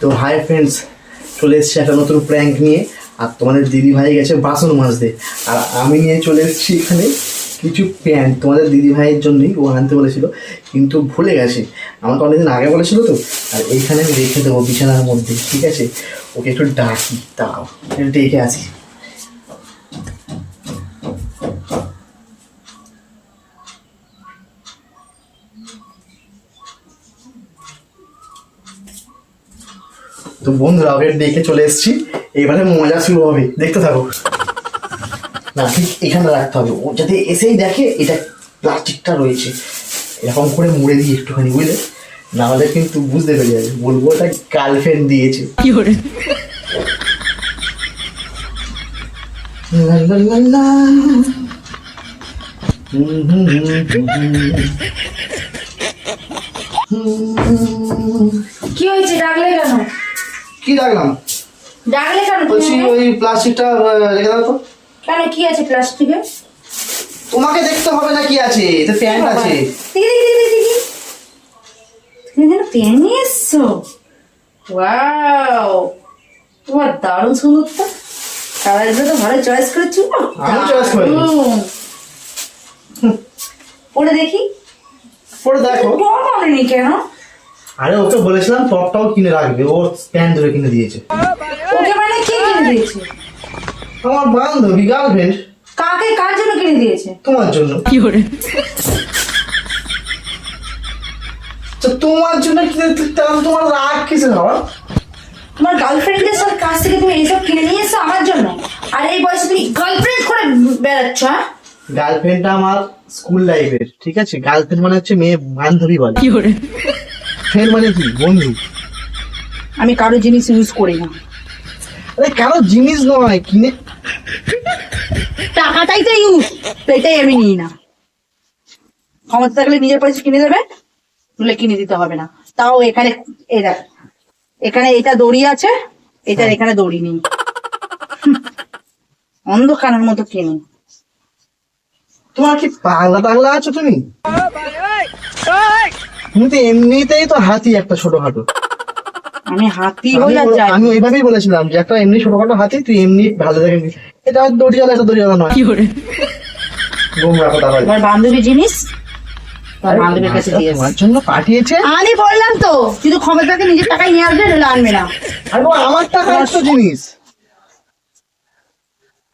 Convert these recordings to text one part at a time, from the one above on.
তো hi friends চলে এসছি একটা নতুন প্র্যাঙ্ক নিয়ে। আর তোমাদের দিদি ভাই গেছে বাসন মাজতে। আর আমি নিয়ে চলে এসেছি এখানে কিছু প্যান্ট তোমাদের দিদি ভাইয়ের জন্যই, ও আনতে বলেছিল, কিন্তু ভুলে গেছে। আমাকে অনেকদিন আগে বলেছিল তো, আর এইখানে আমি রেখে দেবো বিছানার মধ্যে, ঠিক আছে? ওকে একটু ডাকি তাও ডেকে আসি। বন্ধুরা ওকে দেখে চলে এসেছি এবারে মজা শুরু হবে দেখতে থাকো না ঠিক এখানে রাখতে হবে ও যাতে এসেই দেখে এটা প্লাস্টিকটা রয়েছে এরকম করে মুড়ে দিই একটুখানি বুঝলে না হলে কিন্তু বুঝতে পেরে যাবে বলব ওটা গার্লফ্রেন্ড দিয়েছে হুম। হুম। কি হয়েছে ডাকলে কেন কি রাখলাম? ডাকলে কেন বলছি ওই প্লাস্টিকটা রেখে দাও তো। কেন কি আছে প্লাস্টিকে? তোমাকে দেখতে হবে না কি আছে এটা প্যান্ট আছে। তুমি যেন পেন নিয়ে এসছো। ওয়াও তোমার দারুণ সুন্দর তো কালারগুলো তো ভালো চয়েস করেছ আমি করিনি। দারুণ। পরে দেখি। পরে দেখো। টপ আনেনি কেন? আরে ওকে বলেছিলাম টপটাও কিনে রাখবে ওর প্যান্ট ধরে কিনে দিয়েছে। ওকে মানে কে কিনে দিয়েছে? আমার বান্ধবী গার্লফ্রেন্ড কাকে? কার জন্য কিনে দিয়েছে? তোমার জন্য। তো তোমার জন্য কিনে তাহলে তোমার রাগ কিসে হওয়া তোমার গার্লফ্রেন্ডের সাথে কাছ থেকে তুমি এইসব কিনে নিয়ে এসছো আমার জন্য? আর এই বয়সে তুমি গার্লফ্রেন্ড করে বেড়াচ্ছ হ্যাঁ? গার্লফ্রেন্ডটা আমার স্কুল লাইফের ঠিক আছে? গার্লফ্রেন্ড মানে হচ্ছে মেয়ে বান্ধবী বলে। ফ্রেন্ড মানে কি? বন্ধু। আমি কারও জিনিস ইউজ করি না। আরে কারও জিনিস নয়? কিনে টাকাটাই তো ইউজ এটাই আমি নিই না। ক্ষমতা থাকলে নিজের পয়সা কিনে দেবে নলে কিনে দিতে হবে না। তাও এখানে এটা এখানে এটা দড়ি আছে এটার এখানে দড়ি নেই। অন্ধকারের মতো কিনে। তোমার কি পাগলা টাগলা আছো তুমি? তুমি তো এমনিতেই তো হাতি একটা ছোটখাটো। আমি হাতি আমি হই আর যাই। আমি ওইভাবেই বলেছিলাম যে একটা এমনি ছোটখাটো হাতি তুই এমনি ভালো দেখে এটা দড়িয়ালা এটা দড়িয়ালা নয় বলে তোমার বান্ধবী জিনিস? বান্ধবীর কাছে তোমার জন্য পাঠিয়েছে? আমি বললাম তো ক্ষমতাকে নিজের টাকায় নিয়ে আসবে নাহলে আনবে না। আর ও আমার টাকা একটা জিনিস।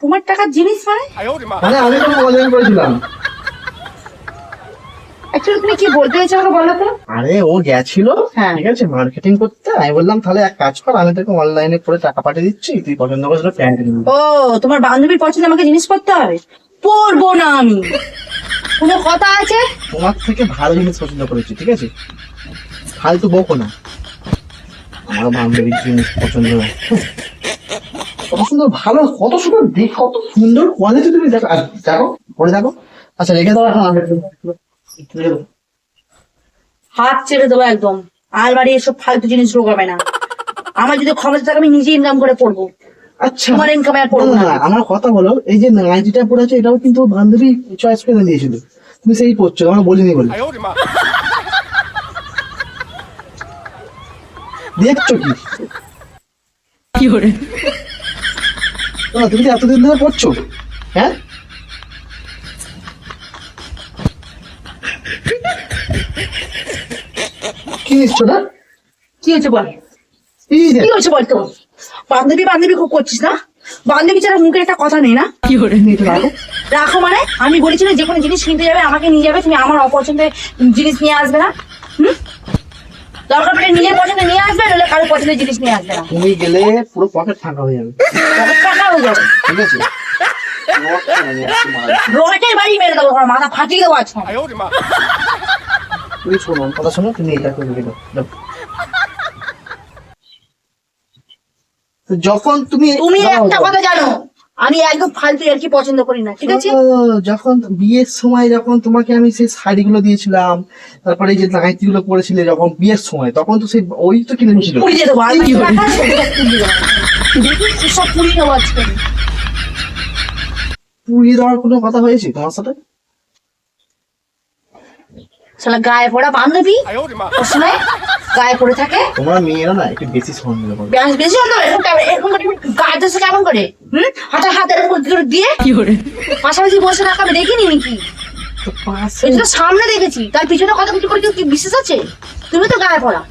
তোমার টাকার জিনিস মানে? মানে আমি তো অনলাইন করেছিলাম। অ্যাকচুয়ালি তুমি কি বলতে চাইছো আমাকে বলো তো? আরে ও গেছিল হ্যাঁ। ঠিক আছে মার্কেটিং করতে। আমি বললাম তাহলে এক কাজ কর আমি তোকে অনলাইনে করে টাকা পাঠিয়ে দিচ্ছি তুই পছন্দ করে প্যান্ট ও তোমার বান্ধবীর পছন্দ আমাকে জিনিস করতে হবে? পরবো না আমি। কোনো কথা আছে? তোমার থেকে ভালো জিনিস পছন্দ করেছি ঠিক আছে? ফালতু বকো না। আমার বান্ধবীর জিনিস পছন্দ না কত সুন্দর ভালো কত সুন্দর দেখ কত সুন্দর কোয়ালিটি তুমি দেখো। আর দেখো পরে দেখো। আচ্ছা রেখে দাও এখন আমি হাত ছেড়ে দেবো একদম। আলমারি এসব ফালতু জিনিস ঢোকাবে না। আমার যদি ক্ষমতা থাকে আমি নিজে ইনকাম করে পড়ব। আচ্ছা। তোমার ইনকামে আর পড়ব না, আমার কথা বলো এই যে নাইটিটা পড়েছো এটাও কিন্তু বান্ধবী চয়েস করে দিয়েছিল তুমি সেই পড়ছো আমার বলিনি বলে। দেখছ কি? না, তুমি কি এতদিন ধরে পড়ছো হ্যাঁ? কি নিচ্ছো না কি হয়েছে বল? এই কি হয়েছে বল তো? বান্ধবী বান্ধবী খুব করছিস না? বান্ধবী ছাড়া মুখে একটা কথা নেই না? এটা রাখো। রাখো মানে আমি বলেছি না যে কোনো জিনিস কিনতে যাবে আমাকে নিয়ে যাবে তুমি আমার অপছন্দের জিনিস নিয়ে আসবে না। হুম? দরকার পড়লে নিজের পছন্দের নিয়ে আসবে নাহলে কারও পছন্দের জিনিস নিয়ে আসবে না। তুমি গেলে পুরো পকেট ফাঁকা হয়ে যাবে। টাকা হয়ে যাবে। ঠিক আছে? বাড়ি মেরে দেবো মাথা ফাটিয়ে দেবো আজকে। তুমি শোনো আমার কথা শোনো তুমি এটা করে যখন তুমি তুমি একটা কথা জানো আমি একদম ফালতু আর কি পছন্দ করি না ঠিক আছে? যখন বিয়ের সময় যখন তোমাকে আমি সেই শাড়িগুলো দিয়েছিলাম তারপরে এই যে নাইটি গুলো পরেছিলে যখন বিয়ের সময় তখন তো সেই ওই তো কিনে নিয়েছিল। পুড়িয়ে দেবো টাকা সব দেখি সব পুড়িয়ে দেবো আজকে। পুড়িয়ে দেওয়ার কোনো কথা হয়েছে তোমার সাথে? শালা গায়ে পড়া বান্ধবী। গায়ে পড়ে থাকে। তোমরা মেয়েরা না একটু বেশি সন্দেহ করো বেশি সন্দেহ এরকম কেমন- করে গায়ে দোষে কেমন করে? হুম? হঠাৎ হাতে এরকম করে দিয়ে পাশাপাশি বসে রাখা আমি দেখিনি নাকি? তো পাশে এটা সামনে দেখেছি। তার পিছনে কথা কিছু করে কি বিশেষ আছে? তুমি তো গায়ে পড়া।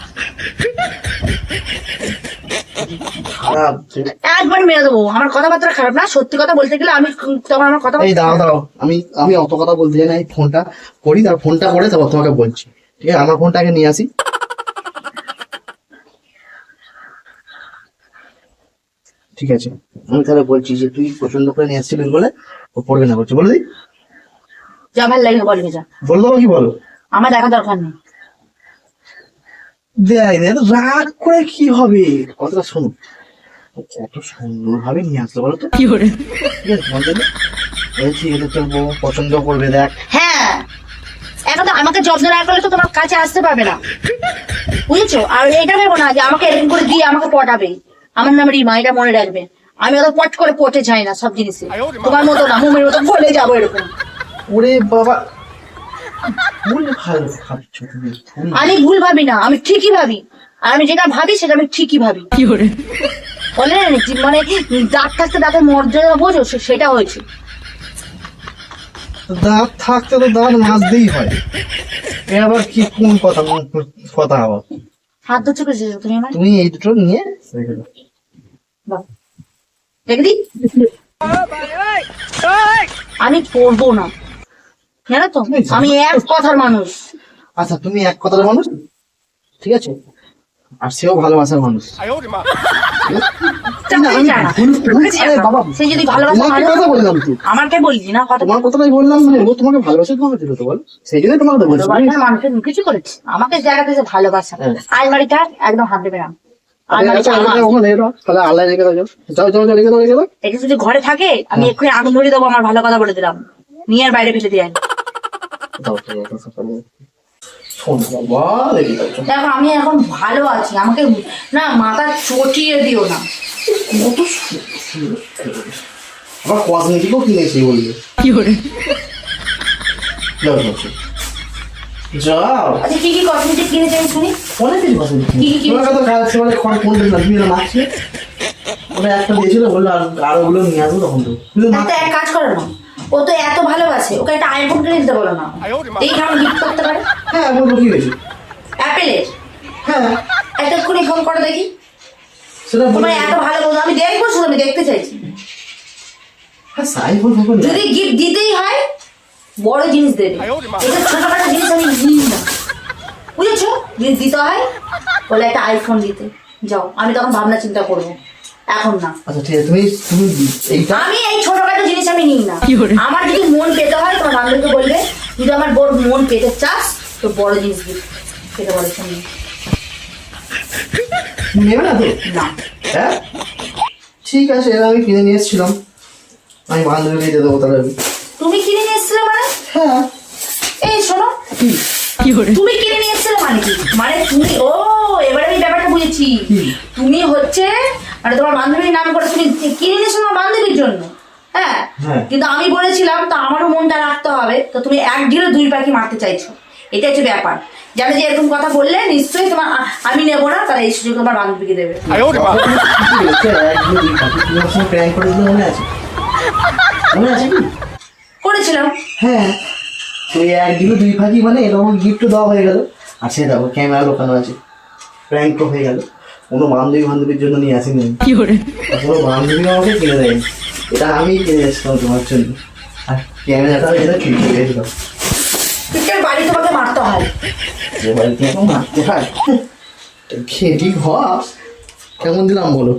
খারাপ একবার মেরে দেবো। আমার কথাবার্তা খারাপ না সত্যি কথা বলতে গেলে আমি তখন আমার কথা এই দাঁড়াও দাঁড়াও। আমি আমি অত কথা বলতে চাই না এই ফোনটা করি তার ফোনটা করে তারপর তোমাকে বলছি। ঠিক আছে? আমার ফোনটাকে নিয়ে আসি। ঠিক আছে। আমি তাহলে বলছি যে তুই পছন্দ করে নিয়ে আসছিলিস বলে ও পড়বে না বলছি। বলে দিই। যা ভালো লাগে বলবে যা। বল কি বলো? আমার দেখা দরকার নেই। দেয় দেয় রাগ করে কি হবে? কথাটা শোনো কত সুন্দর ভাবে নিয়ে আসলো বলো তো। বলতে দে। বলছি এটা তোর বউ পছন্দ করবে দেখ। হ্যাঁ এখন তো আমাকে যত্ন না করলে তো তোমার কাছে আসতে পারবে না। বুঝেছ? আর এটা ভেবো না যে আমাকে এরকম করে দিয়ে আমাকে পটাবে। আমার নাম রিমা এটা মনে রাখবে। আমি অত পট করে পটে যাই না সব জিনিসে। তোমার মতো না মুমের মতো বলে যাব এরকম। ওরে বাবা ভালো আমি ভুল ভাবি না আমি ঠিকই ভাবি। আর আমি যেটা ভাবি সেটা আমি ঠিকই ভাবি। বলে না মানে দাঁত থাকতে দাঁতের মর্যাদা বোঝো সেটা হয়েছে। দাঁত থাকতে তো দাঁত মাজতেই হয়। এ আবার কি কোন কথা কথা আবার? হাত ধরছো কেসে তুমি আমার তুমি এই দুটো নিয়ে রেখে দাও। রেখে দিই আমি করব না। জানো তো? আমি এক কথার মানুষ। আচ্ছা তুমি এক কথার মানুষ? ঠিক আছে? আর সেও ভালোবাসার মানুষ। সে যদি আমাকে না তোমার কথাটাই বললাম ও তোমাকে ভালোবাসে তোমাকে দিল তো বল। সেই তোমাকে তো বলছি। মানুষের কিছু করেছে। আমাকে জায়গা থেকে ভালোবাসা। হ্যাঁ। আলমারিটা একদম হাত দেবে না ঘরে থাকে আমি এক্ষুনি আগুন ধরে দেবো আমার ভালো কথা বলে দিলাম। নিয়ে আর বাইরে ফেলে দিয়ে দেখো আমি এখন ভালো আছি। আমাকে না মাথা চটিয়ে দিও না। কত সুন্দর। আবার কসমেটিকও কিনেছি বলবে যাও আচ্ছা কি কি কসমেটিক কিনেছে আমি শুনি? অনেক কিছু কসমেটিক কি কি তোমার কথা কাজ মানে কোন না ওরা একটা দিয়েছিল বলল আর আর ওগুলো নিয়ে আসব তখন তো এক কাজ করো না। ও তো এত ভালোবাসে ওকে একটা আইফোন কিনে দিতে বলো না। এই কেমন গিফট করতে পারে? হ্যাঁ বলব কি হয়েছে অ্যাপেলের হ্যাঁ। একটা এক্ষুনি ফোন করে দেখি। সেটা তোমার এত ভালো বন্ধু আমি দেখব শুধু আমি দেখতে চাইছি। হ্যাঁ সাই বল বল। যদি গিফট দিতেই হয় বড় জিনিস দেবে। এটা ছোটখাটো জিনিস আমি নিই না। বুঝেছ? যদি দিতে হয় বলে একটা আইফোন দিতে। যাও আমি তখন ভাবনা চিন্তা করব। এখন না। আচ্ছা ঠিক আছে তুমি তুমি এইটা আমি এই ছোটখাটো জিনিস আমি নিই না। আমার যদি মন পেতে হয় তোমার বান্ধবীকে বলবে যদি আমার বড় মন পেতে চাস তো বড় জিনিস দিবি সেটা নেবে না তো? না। হ্যাঁ? ঠিক আছে এটা আমি কিনে নিয়ে এসেছিলাম। আমি বান্ধবীকে দিয়ে দেবো তাহলে। তুমি কিনে নিয়ে এসেছিলে মানে? হ্যাঁ। এই শোনো। কি? তুমি কিনে নিয়ে এসেছিলে মানে কি? মানে তুমি ও বুঝেছি তুমি হচ্ছে মানে তোমার বান্ধবীর নাম করে তুমি কিনে নিয়েছো তোমার বান্ধবীর জন্য? হ্যাঁ? হ্যাঁ। কিন্তু আমি বলেছিলাম তো আমারও মনটা রাখতে হবে তো তুমি এক ঢিলে দুই পাখি মারতে চাইছো। এটা হচ্ছে ব্যাপার। জানো যে এরকম কথা বললে নিশ্চয়ই তোমার আমি নেব না তারা এই সুযোগ তোমার বান্ধবীকে দেবে। পাখি। করেছিলাম। হ্যাঁ। তো এক দুই ফাঁকি মানে এরকম গিফট দেওয়া হয়ে গেল। আর সে দেখো ক্যামেরা লোকানো আছে। প্র্যাঙ্ক হয়ে গেল। কোনো বান্ধবী বান্ধবীর জন্য নিয়ে আসিনি। কোনো বান্ধবী আমাকে কিনে দেয়নি। এটা আমি কিনে এসেছিলাম তোমার জন্য। আর ক্যামেরাটা এটা ঠিক করে বাড়ি তোমাকে মারতে হয়? যে বাড়িতে মারতে হয় খেটি ঘর কেমন দিলাম বলো?